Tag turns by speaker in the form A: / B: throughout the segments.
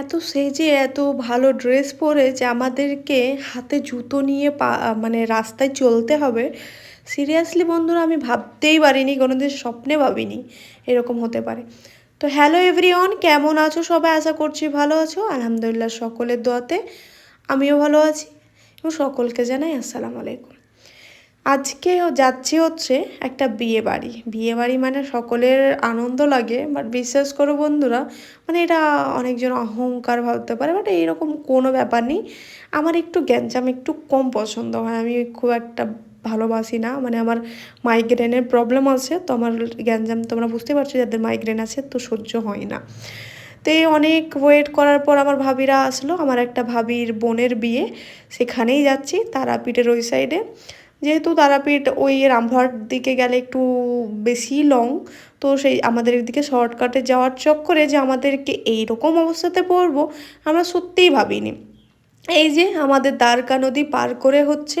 A: এত সেজে, এত ভালো ড্রেস পরে যে আমাদেরকে হাতে জুতো নিয়ে পা মানে রাস্তায় চলতে হবে সিরিয়াসলি বন্ধুরা আমি ভাবতেই পারিনি, কোনোদিন স্বপ্নে ভাবিনি এরকম হতে পারে। তো হ্যালো এভরিওয়ান কেমন আছো সবাই? আশা করছি ভালো আছো। আলহামদুলিল্লাহ সকলের দোয়াতে আমিও ভালো আছি। এবং সকলকে জানাই আসসালামু আলাইকুম। আজকে যাচ্ছি হচ্ছে একটা বিয়ে বাড়ি। বিয়ে বাড়ি মানে সকলের আনন্দ লাগে বাট বিশ্বাস করো বন্ধুরা মানে এটা অনেকজন অহংকার ভাবতে পারে বাট এইরকম কোনো ব্যাপার নেই। আমার একটু গ্যাঞ্জাম একটু কম পছন্দ হয়, আমি খুব একটা ভালোবাসি না মানে আমার মাইগ্রেনের প্রবলেম আছে, তো আমার গ্যাঞ্জাম তোমরা বুঝতে পারছ যাদের মাইগ্রেন আছে, তো সহ্য হয় না। তো এই অনেক ওয়েট করার পর আমার ভাবিরা আসলো, আমার একটা ভাবির বোনের বিয়ে, সেখানেই যাচ্ছি, তারাপীঠের ওই সাইডে যেহেতু তারাপীঠ ওই রামপুরহাট দিকে গেলে একটু বেশি লং তো সেই আমাদের এদিকে শর্টকাটে যাওয়ার চক্করে যে আমাদেরকে এইরকম অবস্থাতে পড়ব, আমরা সত্যিই ভাবিনি। এই যে আমাদের দ্বারকা নদী পার করে হচ্ছে,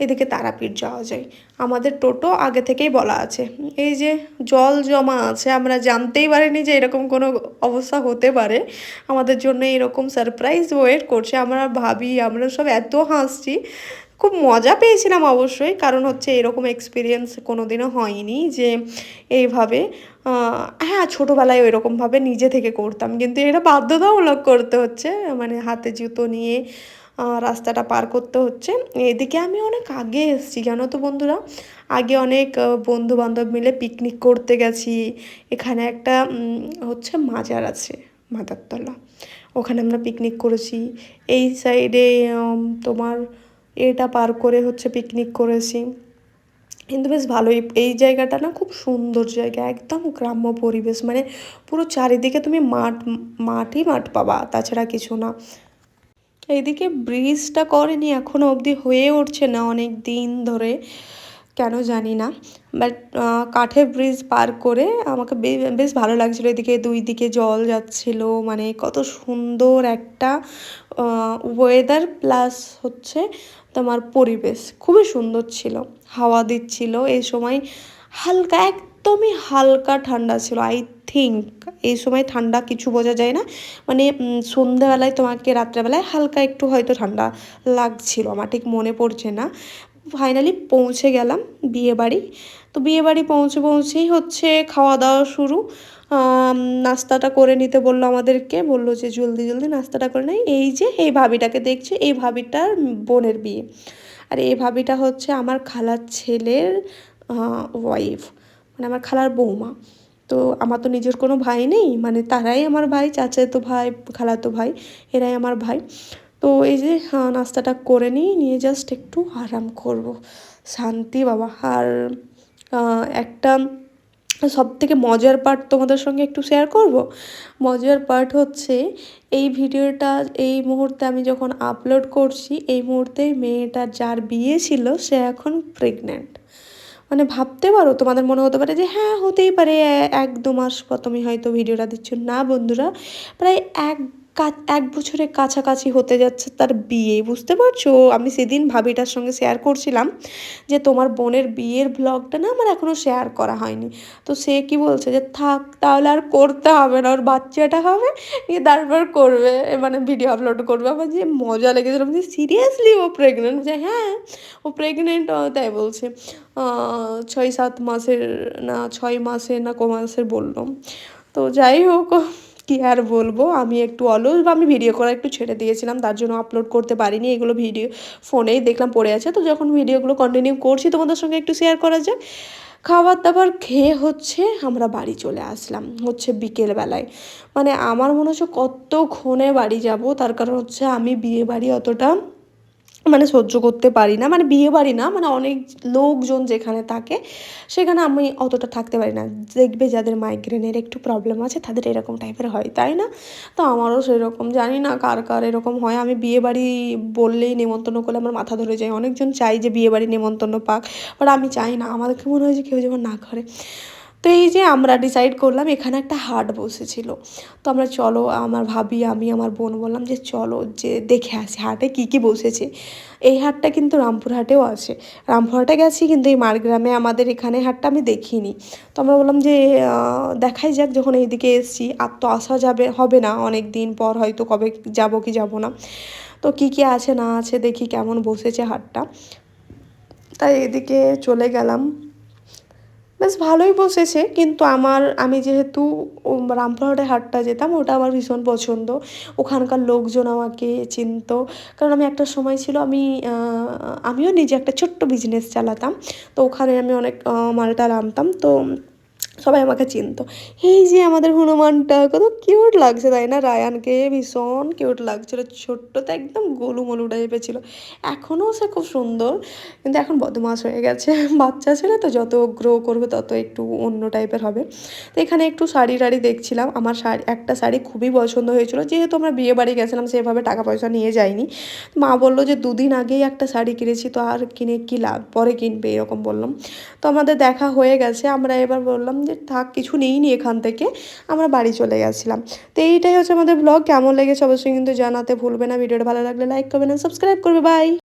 A: এদিকে তারাপীঠ যাওয়া যায়। আমাদের টোটো আগে থেকেই বলা আছে। এই যে জল জমা আছে, আমরা জানতেই পারিনি যে এরকম কোনো অবস্থা হতে পারে। আমাদের জন্য এরকম সারপ্রাইজ ওয়েট করছে। আমরা ভাবি, আমরা সব এত হাসছি খুব মজা পেয়েছিলাম অবশ্যই। কারণ হচ্ছে এরকম এক্সপিরিয়েন্স কোনো দিনও হয়নি যে এইভাবে হ্যাঁ ছোটোবেলায় ওইরকমভাবে নিজে থেকে করতাম। কিন্তু এটা বাধ্যতামূলক করতে হচ্ছে মানে হাতে জুতো নিয়ে রাস্তাটা পার করতে হচ্ছে। এদিকে আমি অনেক আগে এসেছি, জানো তো বন্ধুরা? আগে অনেক বন্ধু বান্ধব মিলে পিকনিক করতে গেছি। এখানে একটা হচ্ছে মাজার আছে, মাদারতলা। ওখানে আমরা পিকনিক করেছি। এই সাইডে তোমার এটা পার করে হচ্ছে পিকনিক করেছি। কিন্তু বেশ ভালোই। এই জায়গাটা না খুব সুন্দর জায়গা, একদম গ্রাম্য পরিবেশ। মানে পুরো চারিদিকে তুমি মাঠ, মাঠই মাঠ পাবা, তাছাড়া কিছু না। এইদিকে ব্রিজটা করেনি এখনও অবধি হয়ে উঠছে না অনেক দিন ধরে। কেন জানি না বাট কাঠের ব্রিজ পার করে আমাকে বেশ ভালো লাগছিল এদিকে, দুই দিকে জল যাচ্ছিল মানে কত সুন্দর একটা ওয়েদার প্লাস হচ্ছে তোমার পরিবেশ, খুবই সুন্দর ছিল, হাওয়া দিচ্ছিল, এই সময় হালকা, একদমই হালকা ঠান্ডা ছিল আই থিঙ্ক এই সময় ঠান্ডা কিছু বোঝা যায় না মানে সন্ধ্যাবেলায় তোমাকে রাত্রেবেলায় হালকা একটু হয়তো ঠান্ডা লাগছিল, আমার ঠিক মনে পড়ছে না ফাইনালি পৌঁছে গেলাম বিয়ে বাড়ি। তো বিয়ে বাড়ি পৌঁছে পৌঁছেই হচ্ছে খাওয়া দাওয়া শুরু। নাস্তাটা করে নিতে বলল আমাদেরকে, বলল যে জলদি জলদি নাস্তাটা করে নেই। এই যে, এই ভাবিটাকে দেখছে, এই ভাবিটার বোনের বিয়ে। আর এই ভাবিটা হচ্ছে আমার খালার ছেলের ওয়াইফ মানে আমার খালার বৌমা। তো আমার তো নিজের কোনো ভাই নেই মানে তারাই আমার ভাই চাচাতো ভাই খালাতো ভাই, এরাই আমার ভাই। তো এই যে নাস্তাটা করে নিই, নিয়ে জাস্ট একটু আরাম করব। শান্তি বাবা। আর একটা সব থেকে মজার পার্ট তোমাদের সঙ্গে একটু শেয়ার করব? মজার পার্ট হচ্ছে, এই ভিডিওটা, এই মুহূর্তে আমি যখন আপলোড করছি, এই মুহূর্তে মেয়েটার যার বিয়ে ছিল, সে এখন প্রেগনেন্ট মানে ভাবতে পারো, তোমাদের মনে হতে পারে যে হ্যাঁ হতেই পারে এক দু মাস প্রথমে হয়তো ভিডিওটা দিচ্ছ না বন্ধুরা, প্রায় এক এক বছরের কাছাকাছি হতে যাচ্ছে তার বিয়ে, বুঝতে পারছ? আমি সেদিন ভাবিটার সঙ্গে শেয়ার করছিলাম যে তোমার বোনের বিয়ের ব্লগটা না আমার এখনও শেয়ার করা হয়নি। তো সে কি বলছে যে, থাক, তাহলে আর করতে হবে না, ওর বাচ্চাটা হবে, নিয়ে তারপর করবে। মানে ভিডিও আপলোড করবে। আমার যে মজা লেগেছিল যে সিরিয়াসলি ও প্রেগনেন্ট যে হ্যাঁ ও প্রেগনেন্ট তাই বলছে। ছয়, সাত মাসের, না, ছয় মাসের না কো মাসের বললাম তো যাই হোক কি আর বলব? আমি একটু অলস বা আমি ভিডিও করা একটু ছেড়ে দিয়েছিলাম, তার জন্য আপলোড করতে পারিনি। এগুলো ভিডিও ফোনেই দেখলাম, পড়ে আছে। তো যখন ভিডিওগুলো কন্টিনিউ করছি, তোমাদের সঙ্গে একটু শেয়ার করা যাক। খাবার দাবার খেয়ে হচ্ছে আমরা বাড়ি চলে আসলাম, হচ্ছে বিকেলবেলায় মানে আমার মনে হচ্ছে কতক্ষণে বাড়ি যাব, তার কারণ হচ্ছে আমি বিয়ে বাড়ি অতটা মানে সহ্য করতে পারি না মানে বিয়ে বাড়ি না মানে অনেক লোকজন যেখানে থাকে, সেখানে আমি অতটা থাকতে পারি না। দেখবে যাদের মাইগ্রেনের একটু প্রবলেম আছে, তাদের এরকম টাইপের হয়, তাই না? তো আমারও সেরকম, জানি না কার কার এরকম হয়। আমি বিয়ে বাড়ি বললেই নেমন্তন্ন করলে আমার মাথা ধরে যায়। অনেকজন চাই যে বিয়ে বাড়ি নেমন্তন্ন পাক বাট আমি চাই না। আমাদেরকে মনে হয় যে কেউ যেমন না করে। তো এই যে আমরা ডিসাইড করলাম, এখানে একটা হাট বসেছিল। তো আমরা চলো, আমার ভাবি, আমি, আমার বোন বললাম যে চলো যে দেখে আসি হাটে কী কী বসেছে। এই হাটটা কিন্তু রামপুরহাটেও আছে। রামপুরহাটে গেছি কিন্তু এই মারগ্রামে আমাদের এখানে হাটটা আমি দেখিনি। তো আমরা বললাম যে দেখাই যাক যখন এইদিকে এসছি, আর তো আসা যাবে, হবে না অনেক দিন পর হয়তো কবে যাব কি যাব না। তো কী কী আছে না আছে দেখি কেমন বসেছে হাটটা। তাই এদিকে চলে গেলাম। বেশ ভালোই বসেছে, কিন্তু আমার, আমি যেহেতু রামপুরহাটের রামপুরহাটে হাটটা যেতাম, ওটা আমার ভীষণ পছন্দ। ওখানকার লোকজন আমাকে চিনত। কারণ আমি একটা সময় ছিল, আমি আমিও নিজে একটা ছোট্ট বিজনেস চালাতাম। তো ওখানে আমি অনেক মালটা আনতাম। তো সবাই আমাকে চিনতো। এই যে আমাদের হনুমানটা, কত কিউট লাগছে, তাই না? রায়ানকে ভীষণ কিউট লাগছিল, ছোট্ট তো একদম গোলু মোলু টাইপের ছিল। এখনও সে খুব সুন্দর, কিন্তু এখন বদমাস হয়ে গেছে। বাচ্চা ছেলে তো যত গ্রো করবে, তত একটু অন্য টাইপের হবে। তো এখানে একটু শাড়ি টাড়ি দেখছিলাম। আমার শাড়ি, একটা শাড়ি খুবই পছন্দ হয়েছিল। যেহেতু আমরা বিয়ে বাড়ি গেছিলাম, সেভাবে টাকা পয়সা নিয়ে যাইনি। মা বলল যে, দুদিন আগেই একটা শাড়ি কিনেছি, তো আর কিনে কী লাভ? পরে কিনবে, এরকম বললাম। তো আমাদের দেখা হয়ে গেছে। আমরা এবার বললাম যে থাক, কিছু নেই নি এখান থেকে, আমরা বাড়ি চলে গেছিলাম। তো এইটাই হচ্ছে আমাদের ব্লগ কেমন লেগেছে অবশ্যই কিন্তু জানাতে ভুলবে না। ভিডিওটা ভালো লাগলে লাইক করবেন সাবস্ক্রাইব করবে। বাই